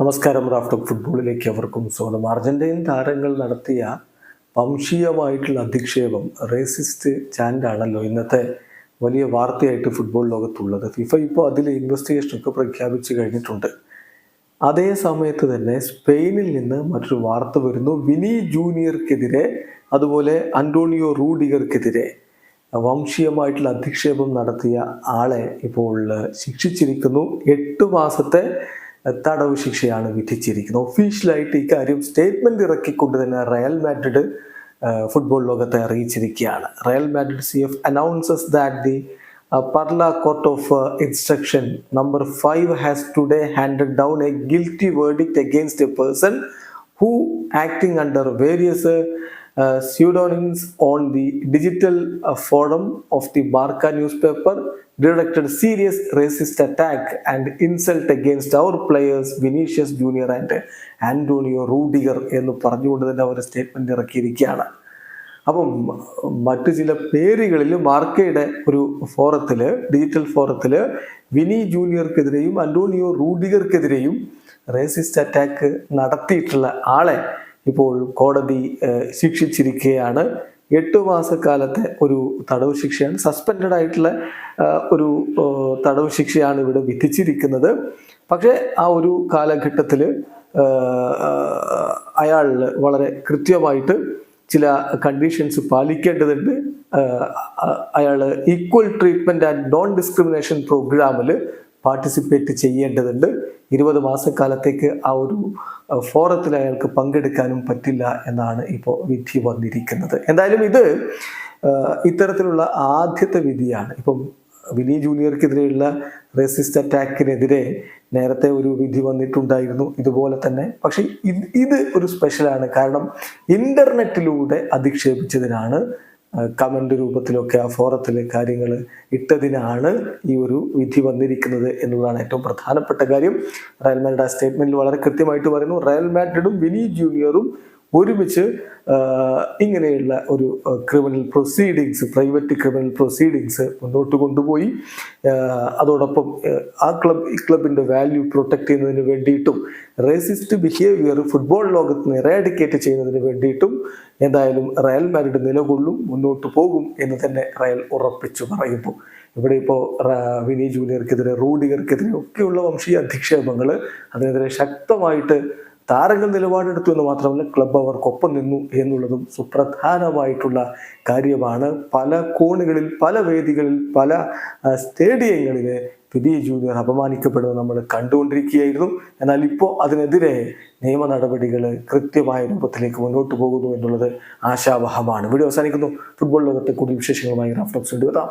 നമസ്കാരം റാഫ്റ്റോക്ക് ഫുട്ബോളിലേക്ക് അവർക്കും സ്വാഗതം. അർജന്റീൻ താരങ്ങൾ നടത്തിയ വംശീയമായിട്ടുള്ള അധിക്ഷേപം റേസിസ്റ്റ് ചാൻഡാണല്ലോ ഇന്നത്തെ വലിയ വാർത്തയായിട്ട് ഫുട്ബോൾ ലോകത്തുള്ളത്. ഫിഫ ഇപ്പോൾ അതിൽ ഇൻവെസ്റ്റിഗേഷനൊക്കെ പ്രഖ്യാപിച്ചു കഴിഞ്ഞിട്ടുണ്ട്. അതേ സമയത്ത് തന്നെ സ്പെയിനിൽ നിന്ന് മറ്റൊരു വാർത്ത വരുന്നു. വിനി ജൂനിയർക്കെതിരെ അതുപോലെ അന്റോണിയോ റൂഡിഗർക്കെതിരെ വംശീയമായിട്ടുള്ള അധിക്ഷേപം നടത്തിയ ആളെ ഇപ്പോൾ ശിക്ഷിച്ചിരിക്കുന്നു. എട്ട് മാസത്തെ തടവ് ശിക്ഷയാണ് വിധിച്ചിരിക്കുന്നത്. ഒഫീഷ്യലായിട്ട് ഇക്കാര്യം സ്റ്റേറ്റ്മെന്റ് ഇറക്കിക്കൊണ്ട് തന്നെ റയൽ മാഡ്രിഡ് ഫുട്ബോൾ ലോകത്തെ അറിയിച്ചിരിക്കുകയാണ്. Real Madrid C F announces that the Parla court of instruction number five has today handed down a guilty verdict against a person who acting under various pseudonyms on the digital forum of the Barca news newspaper. Directed serious racist attack and insult against our players Vinicius Junior and Antonio Rudiger എന്ന് പറഞ്ഞുകൊണ്ട് തന്നെ അവർ statement ഇറക്കിയിരിക്കുകയാണ്. അപ്പം മറ്റു ചില പേരുകളിൽ മാർക്കയുടെ ഒരു ഫോറത്തിൽ digital ഫോറത്തിൽ വിനി ജൂനിയർക്കെതിരെയും അന്റോണിയോ റൂഡിഗർക്കെതിരെയും റേസിസ്റ്റ് അറ്റാക്ക് നടത്തിയിട്ടുള്ള ആളെ ഇപ്പോൾ കോടതി ശിക്ഷിച്ചിരിക്കുകയാണ്. എട്ട് മാസക്കാലത്തെ ഒരു തടവ് ശിക്ഷയാണ്. സസ്പെൻഡഡ് ആയിട്ടുള്ള ഒരു തടവ് ശിക്ഷയാണ് ഇവിടെ വിധിച്ചിരിക്കുന്നത്. പക്ഷേ ആ ഒരു കാലഘട്ടത്തിൽ അയാൾ വളരെ കൃത്യമായിട്ട് ചില കണ്ടീഷൻസ് പാലിക്കേണ്ടതുണ്ട്. അയാൾ equal treatment and non discrimination പ്രോഗ്രാമിൽ പാർട്ടിസിപ്പേറ്റ് ചെയ്യേണ്ടതുണ്ട്. ഇരുപത് മാസക്കാലത്തേക്ക് ആ ഒരു ഫോറത്തിൽ അയാൾക്ക് പങ്കെടുക്കാനും പറ്റില്ല എന്നാണ് ഇപ്പോൾ വിധി വന്നിരിക്കുന്നത്. എന്തായാലും ഇത് ഇത്തരത്തിലുള്ള ആദ്യത്തെ വിധിയാണ്. ഇപ്പം വിനി ജൂനിയർക്കെതിരെയുള്ള റെസിസ്റ്റ് അറ്റാക്കിനെതിരെ നേരത്തെ ഒരു വിധി വന്നിട്ടുണ്ടായിരുന്നു ഇതുപോലെ തന്നെ. പക്ഷെ ഇത് ഇത് ഒരു സ്പെഷ്യലാണ്. കാരണം ഇന്റർനെറ്റിലൂടെ അധിക്ഷേപിച്ചതിനാണ് കമന്റ് രൂപത്തിലൊക്കെ ആ ഫോറത്തിൽ കാര്യങ്ങൾ ഇട്ടതിനാണ് ഈ ഒരു വിധി വന്നിരിക്കുന്നത് എന്നുള്ളതാണ് ഏറ്റവും പ്രധാനപ്പെട്ട കാര്യം. റയൽ മാഡ്രിഡ് ആ സ്റ്റേറ്റ്മെന്റിൽ വളരെ കൃത്യമായിട്ട് പറയുന്നു റയൽ മാഡ്രിഡും വിനി ജൂനിയറും ഒരുമിച്ച് ഇങ്ങനെയുള്ള ഒരു criminal proceedings private criminal proceedings മുന്നോട്ട് കൊണ്ടുപോയി. അതോടൊപ്പം ആ, ക്ലബ് ഈ ക്ലബിന്റെ വാല്യൂ പ്രൊട്ടക്ട് ചെയ്യുന്നതിന് വേണ്ടിയിട്ടും റേസിസ്റ്റ് ബിഹേവിയർ ഫുട്ബോൾ ലോകത്ത് എറാഡിക്കേറ്റ് ചെയ്യുന്നതിന് വേണ്ടിയിട്ടും എന്തായാലും റയൽ മാരുടെ നിലകൊള്ളും മുന്നോട്ട് പോകും എന്ന് തന്നെ റയൽ ഉറപ്പിച്ചു പറയുന്നു. ഇവിടെ ഇപ്പോൾ വിനി ജൂനിയർക്കെതിരെ റൂഡിഗർക്കെതിരെ ഒക്കെയുള്ള വംശീയ അധിക്ഷേപങ്ങൾ അതിനെതിരെ ശക്തമായിട്ട് താരങ്ങൾ നിലപാടെടുത്തു എന്ന് മാത്രമല്ല ക്ലബ് അവർക്കൊപ്പം നിന്നു എന്നുള്ളതും സുപ്രധാനമായിട്ടുള്ള കാര്യമാണ്. പല കോണുകളിൽ പല വേദികളിൽ പല സ്റ്റേഡിയങ്ങളിൽ പുതിയ ജൂനിയർ അപമാനിക്കപ്പെടുന്നത് നമ്മൾ കണ്ടുകൊണ്ടിരിക്കുകയായിരുന്നു. എന്നാൽ ഇപ്പോൾ അതിനെതിരെ നിയമ നടപടികൾ കൃത്യമായ രൂപത്തിലേക്ക് മുന്നോട്ട് പോകുന്നു എന്നുള്ളത് ആശാവഹമാണ്. വീഡിയോ അവസാനിക്കുന്നു. ഫുട്ബോൾ ലോകത്തെ കൂടുതൽ വിശേഷങ്ങളുമായി റഫ്ലക്സ് കൊണ്ടുവരാം